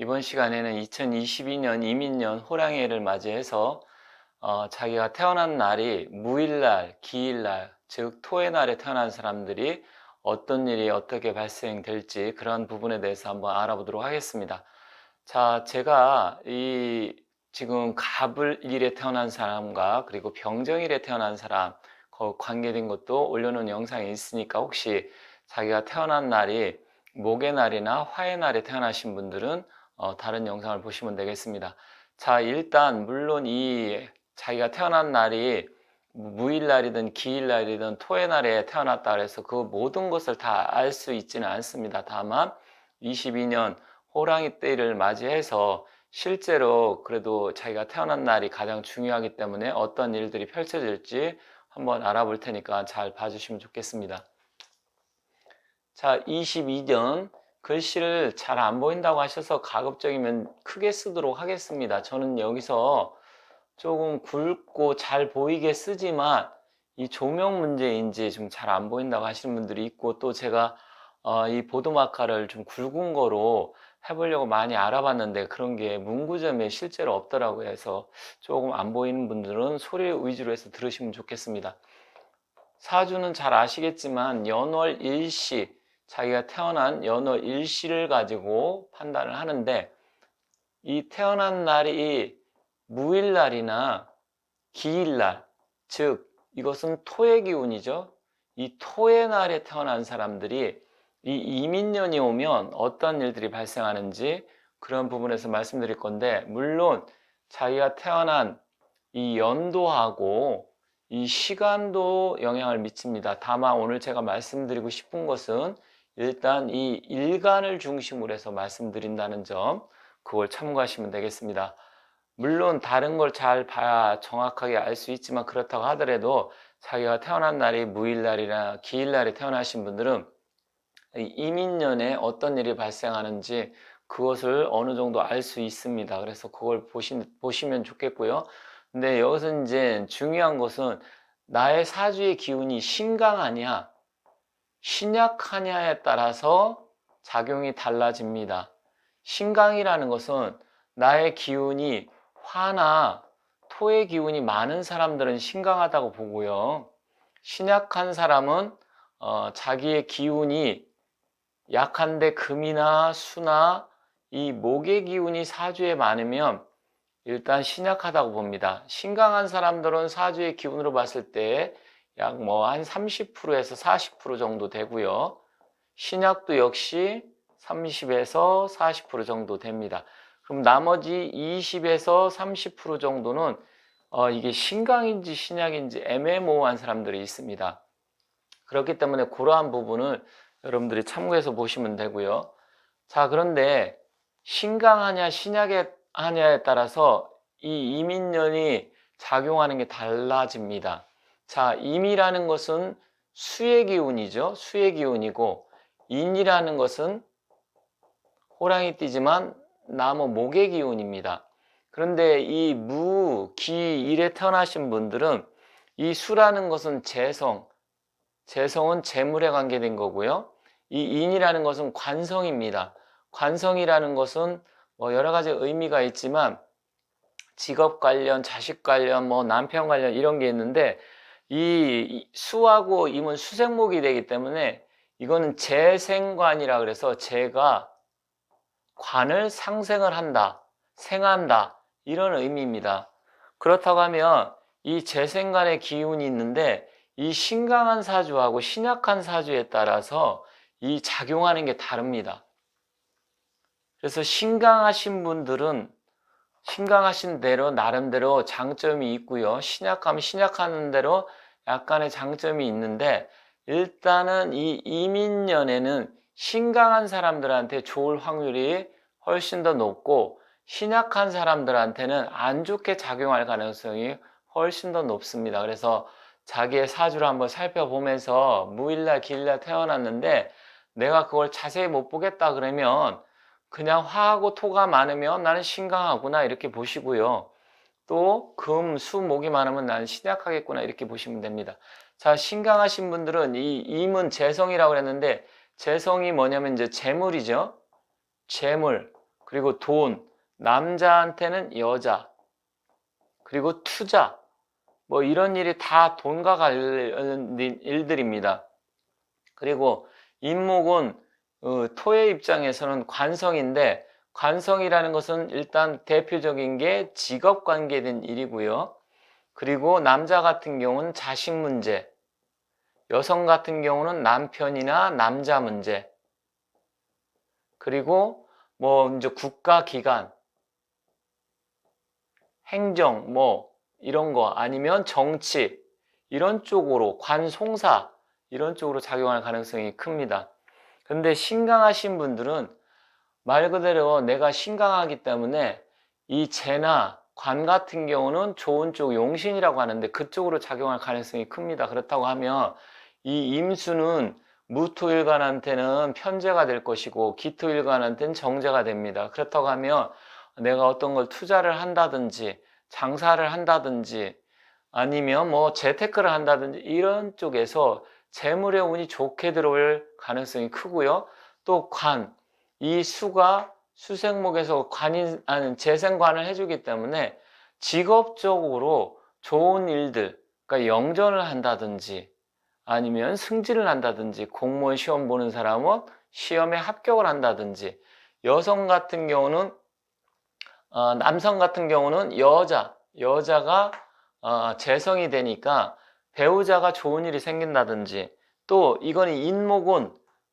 이번 시간에는 2022년 이민년 호랑이를 맞이해서 어, 자기가 태어난 날이 무일날, 기일날, 즉 토의 날에 태어난 사람들이 어떤 일이 어떻게 발생될지 그런 부분에 대해서 한번 알아보도록 하겠습니다. 자, 제가 이 지금 갑을일에 태어난 사람과 그리고 병정일에 태어난 사람 그 관계된 것도 올려놓은 영상이 있으니까 혹시 자기가 태어난 날이 목의 날이나 화의 날에 태어나신 분들은 어, 다른 영상을 보시면 되겠습니다. 자, 일단 물론 이 자기가 태어난 날이 무일날이든 기일날이든 토의 날에 태어났다 그래서 그 모든 것을 다 알 수 있지는 않습니다. 다만 22년 호랑이 때를 맞이해서 실제로 그래도 자기가 태어난 날이 가장 중요하기 때문에 어떤 일들이 펼쳐질지 한번 알아볼 테니까 잘 봐주시면 좋겠습니다. 자, 22년 글씨를 잘 안 보인다고 하셔서 가급적이면 크게 쓰도록 하겠습니다. 저는 여기서 조금 굵고 잘 보이게 쓰지만 이 조명 문제인지 좀 잘 안 보인다고 하시는 분들이 있고 또 제가 어, 이 보드마카를 좀 굵은 거로 해보려고 많이 알아봤는데 그런 게 문구점에 실제로 없더라고요. 해서 조금 안 보이는 분들은 소리 위주로 해서 들으시면 좋겠습니다. 사주는 잘 아시겠지만 연월 일시 자기가 태어난 연월 일시를 가지고 판단을 하는데 이 태어난 날이 무일날이나 기일날 즉 이것은 토의 기운이죠. 이 토의 날에 태어난 사람들이 이 이민년이 오면 어떤 일들이 발생하는지 그런 부분에서 말씀드릴 건데 물론 자기가 태어난 이 연도하고 이 시간도 영향을 미칩니다. 다만 오늘 제가 말씀드리고 싶은 것은 일단 이 일간을 중심으로 해서 말씀드린다는 점 그걸 참고하시면 되겠습니다. 물론 다른 걸 잘 봐야 정확하게 알 수 있지만 그렇다고 하더라도 자기가 태어난 날이 무일날이나 기일날에 태어나신 분들은 이민년에 어떤 일이 발생하는지 그것을 어느 정도 알 수 있습니다. 그래서 그걸 보시, 보시면 좋겠고요. 근데 여기서 이제 중요한 것은 나의 사주의 기운이 신강하냐, 신약하냐에 따라서 작용이 달라집니다. 신강이라는 것은 나의 기운이 화나 토의 기운이 많은 사람들은 신강하다고 보고요. 신약한 사람은 어, 자기의 기운이 약한데 금이나 수나 이 목의 기운이 사주에 많으면 일단 신약하다고 봅니다. 신강한 사람들은 사주의 기운으로 봤을 때 약 뭐 한 30%에서 40% 정도 되고요. 신약도 역시 30에서 40% 정도 됩니다. 그럼 나머지 20에서 30% 정도는 어, 이게 신강인지 신약인지 애매모호한 사람들이 있습니다. 그렇기 때문에 그러한 부분을 여러분들이 참고해서 보시면 되고요. 자, 그런데 신강하냐 신약하냐에 따라서 이 이민년이 작용하는 게 달라집니다. 자, 임이라는 것은 수의 기운이죠. 수의 기운이고 인이라는 것은 호랑이 띠지만 나무 목의 기운입니다. 그런데 이 무, 기, 일에 태어나신 분들은 이 수라는 것은 재성, 재성은 재물에 관계된 거고요. 이 인이라는 것은 관성입니다. 관성이라는 것은 뭐 여러 가지 의미가 있지만 직업 관련, 자식 관련, 뭐 남편 관련 이런 게 있는데 이 수하고 임은 수생목이 되기 때문에 이거는 재생관이라 그래서 재가 관을 상생을 한다, 생한다 이런 의미입니다. 그렇다고 하면 이 재생관의 기운이 있는데 이 신강한 사주하고 신약한 사주에 따라서 이 작용하는 게 다릅니다. 그래서 신강하신 분들은 신강하신 대로 나름대로 장점이 있고요. 신약하면 신약하는 대로 약간의 장점이 있는데 일단은 이 이민년에는 신강한 사람들한테 좋을 확률이 훨씬 더 높고 신약한 사람들한테는 안 좋게 작용할 가능성이 훨씬 더 높습니다. 그래서 자기의 사주를 한번 살펴보면서 무일날 기일날 태어났는데 내가 그걸 자세히 못 보겠다 그러면 그냥 화하고 토가 많으면 나는 신강하구나 이렇게 보시고요. 또 금, 수, 목이 많으면 나는 신약하겠구나 이렇게 보시면 됩니다. 자, 신강하신 분들은 이 임은 재성이라고 그랬는데 재성이 뭐냐면 이제 재물이죠. 재물. 그리고 돈, 남자한테는 여자, 그리고 투자, 뭐 이런 일이 다 돈과 관련된 일들입니다. 그리고 임목은 어, 토의 입장에서는 관성인데 관성이라는 것은 일단 대표적인 게 직업 관계된 일이고요. 그리고 남자 같은 경우는 자식 문제, 여성 같은 경우는 남편이나 남자 문제, 그리고 뭐 이제 국가 기관, 행정 뭐 이런 거 아니면 정치 이런 쪽으로 관송사 이런 쪽으로 작용할 가능성이 큽니다. 근데 신강하신 분들은 말 그대로 내가 신강하기 때문에 이 재나 관 같은 경우는 좋은 쪽 용신이라고 하는데 그쪽으로 작용할 가능성이 큽니다. 그렇다고 하면 이 임수는 무토일관한테는 편제가 될 것이고 기토일관한테는 정제가 됩니다. 그렇다고 하면 내가 어떤 걸 투자를 한다든지 장사를 한다든지 아니면 뭐 재테크를 한다든지 이런 쪽에서 재물의 운이 좋게 들어올 가능성이 크고요. 또 관, 이 수가 수생목에서 관인, 아니, 재생관을 해주기 때문에 직업적으로 좋은 일들, 그러니까 영전을 한다든지 아니면 승진을 한다든지 공무원 시험 보는 사람은 시험에 합격을 한다든지 여성 같은 경우는 어, 남성 같은 경우는 여자, 여자가 어, 재성이 되니까 배우자가 좋은 일이 생긴다든지 또 이건 인목은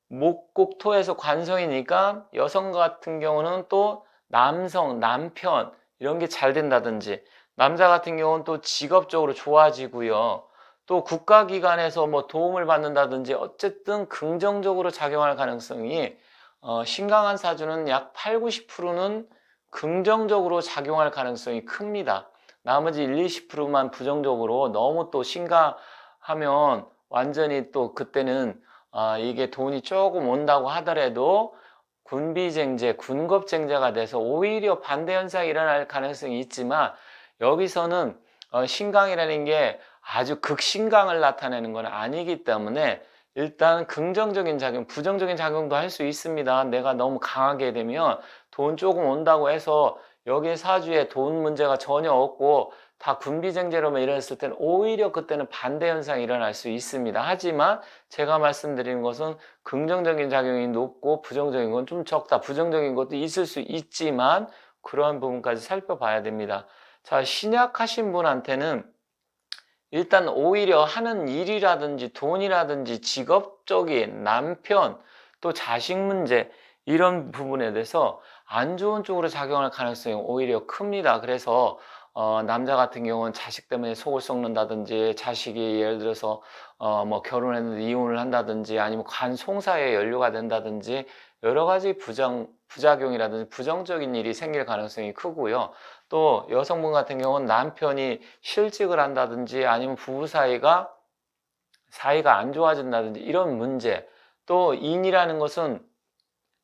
목곡토에서 관성이니까 여성 같은 경우는 또 남성, 남편 이런 게 잘 된다든지 남자 같은 경우는 또 직업적으로 좋아지고요. 또 국가기관에서 뭐 도움을 받는다든지 어쨌든 긍정적으로 작용할 가능성이 어, 신강한 사주는 약 8, 90%는 긍정적으로 작용할 가능성이 큽니다. 나머지 1, 20%만 부정적으로 너무 또 심각하면 완전히 또 그때는 아, 이게 돈이 조금 온다고 하더라도 군비쟁제, 군겁쟁제가 돼서 오히려 반대 현상이 일어날 가능성이 있지만 여기서는 어, 신강이라는 게 아주 극신강을 나타내는 건 아니기 때문에 일단 긍정적인 작용, 부정적인 작용도 할 수 있습니다. 내가 너무 강하게 되면 돈 조금 온다고 해서 여기 사주에 돈 문제가 전혀 없고 다 군비쟁제로만 일어났을 때는 오히려 그때는 반대 현상이 일어날 수 있습니다. 하지만 제가 말씀드리는 것은 긍정적인 작용이 높고 부정적인 건 좀 적다. 부정적인 것도 있을 수 있지만 그러한 부분까지 살펴봐야 됩니다. 자, 신약하신 분한테는 일단 오히려 하는 일이라든지 돈이라든지 직업적인 남편 또 자식 문제 이런 부분에 대해서 안 좋은 쪽으로 작용할 가능성이 오히려 큽니다. 그래서 어, 남자 같은 경우는 자식 때문에 속을 썩는다든지 자식이 예를 들어서 어, 뭐 결혼했는데 이혼을 한다든지 아니면 관송사에 연루가 된다든지 여러 가지 부정, 부작용이라든지 부정적인 일이 생길 가능성이 크고요. 또 여성분 같은 경우는 남편이 실직을 한다든지 아니면 부부 사이가 사이가 안 좋아진다든지 이런 문제 또 인이라는 것은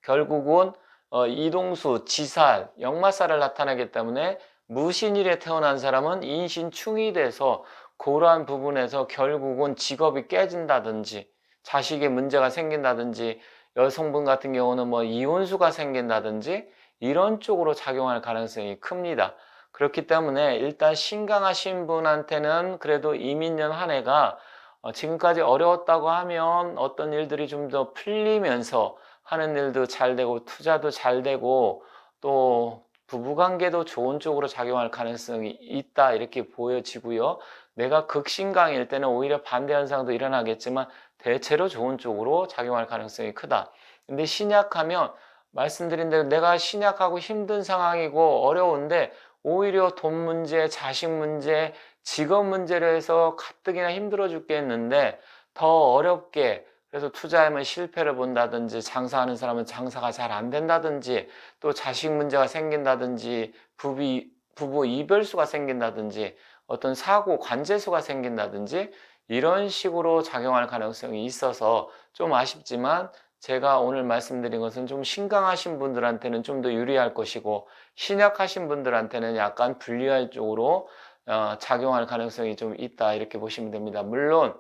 결국은 어, 이동수, 지살, 역마살을 나타내기 때문에 무신일에 태어난 사람은 인신충이 돼서 그러한 부분에서 결국은 직업이 깨진다든지 자식의 문제가 생긴다든지 여성분 같은 경우는 뭐 이혼수가 생긴다든지 이런 쪽으로 작용할 가능성이 큽니다. 그렇기 때문에 일단 신강하신 분한테는 그래도 이민년 한 해가 어, 지금까지 어려웠다고 하면 어떤 일들이 좀 더 풀리면서 하는 일도 잘 되고 투자도 잘 되고 또 부부관계도 좋은 쪽으로 작용할 가능성이 있다 이렇게 보여지고요. 내가 극신강일 때는 오히려 반대 현상도 일어나겠지만 대체로 좋은 쪽으로 작용할 가능성이 크다. 근데 신약하면 말씀드린 대로 내가 신약하고 힘든 상황이고 어려운데 오히려 돈 문제, 자식 문제, 직업 문제로 해서 가뜩이나 힘들어 죽겠는데 더 어렵게 그래서 투자하면 실패를 본다든지 장사하는 사람은 장사가 잘 안 된다든지 또 자식 문제가 생긴다든지 부비, 부부 이별수가 생긴다든지 어떤 사고 관제수가 생긴다든지 이런 식으로 작용할 가능성이 있어서 좀 아쉽지만 제가 오늘 말씀드린 것은 좀 신강하신 분들한테는 좀 더 유리할 것이고 신약하신 분들한테는 약간 불리할 쪽으로 어, 작용할 가능성이 좀 있다 이렇게 보시면 됩니다. 물론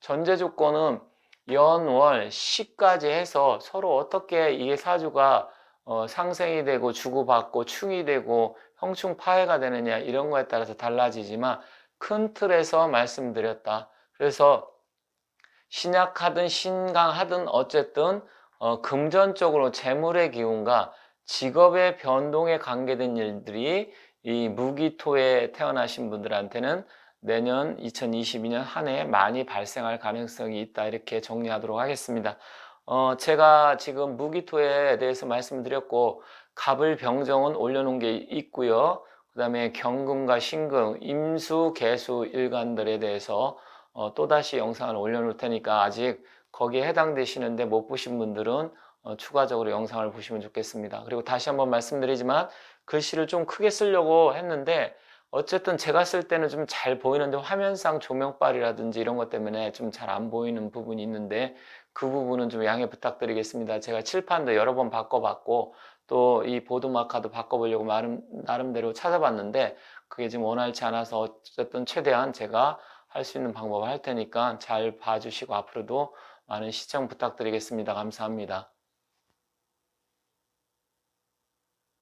전제 조건은 연, 월, 시까지 해서 서로 어떻게 이게 사주가 어, 상생이 되고 주고받고 충이 되고 형충 파해가 되느냐 이런 거에 따라서 달라지지만 큰 틀에서 말씀드렸다. 그래서 신약하든 신강하든 어쨌든 어, 금전적으로 재물의 기운과 직업의 변동에 관계된 일들이 이 무기토에 태어나신 분들한테는 내년 2022년 한 해에 많이 발생할 가능성이 있다 이렇게 정리하도록 하겠습니다. 어, 제가 지금 무기토에 대해서 말씀드렸고 갑을 병정은 올려놓은 게 있고요. 그 다음에 경금과 신금, 임수, 개수 일간들에 대해서 어, 또다시 영상을 올려놓을 테니까 아직 거기에 해당되시는데 못 보신 분들은 어, 추가적으로 영상을 보시면 좋겠습니다. 그리고 다시 한번 말씀드리지만 글씨를 좀 크게 쓰려고 했는데 어쨌든 제가 쓸 때는 좀 잘 보이는데 화면상 조명빨이라든지 이런 것 때문에 좀 잘 안 보이는 부분이 있는데 그 부분은 좀 양해 부탁드리겠습니다. 제가 칠판도 여러 번 바꿔봤고 또 이 보드 마카도 바꿔보려고 나름, 나름대로 찾아봤는데 그게 지금 원활치 않아서 어쨌든 최대한 제가 할 수 있는 방법을 할 테니까 잘 봐주시고 앞으로도 많은 시청 부탁드리겠습니다. 감사합니다.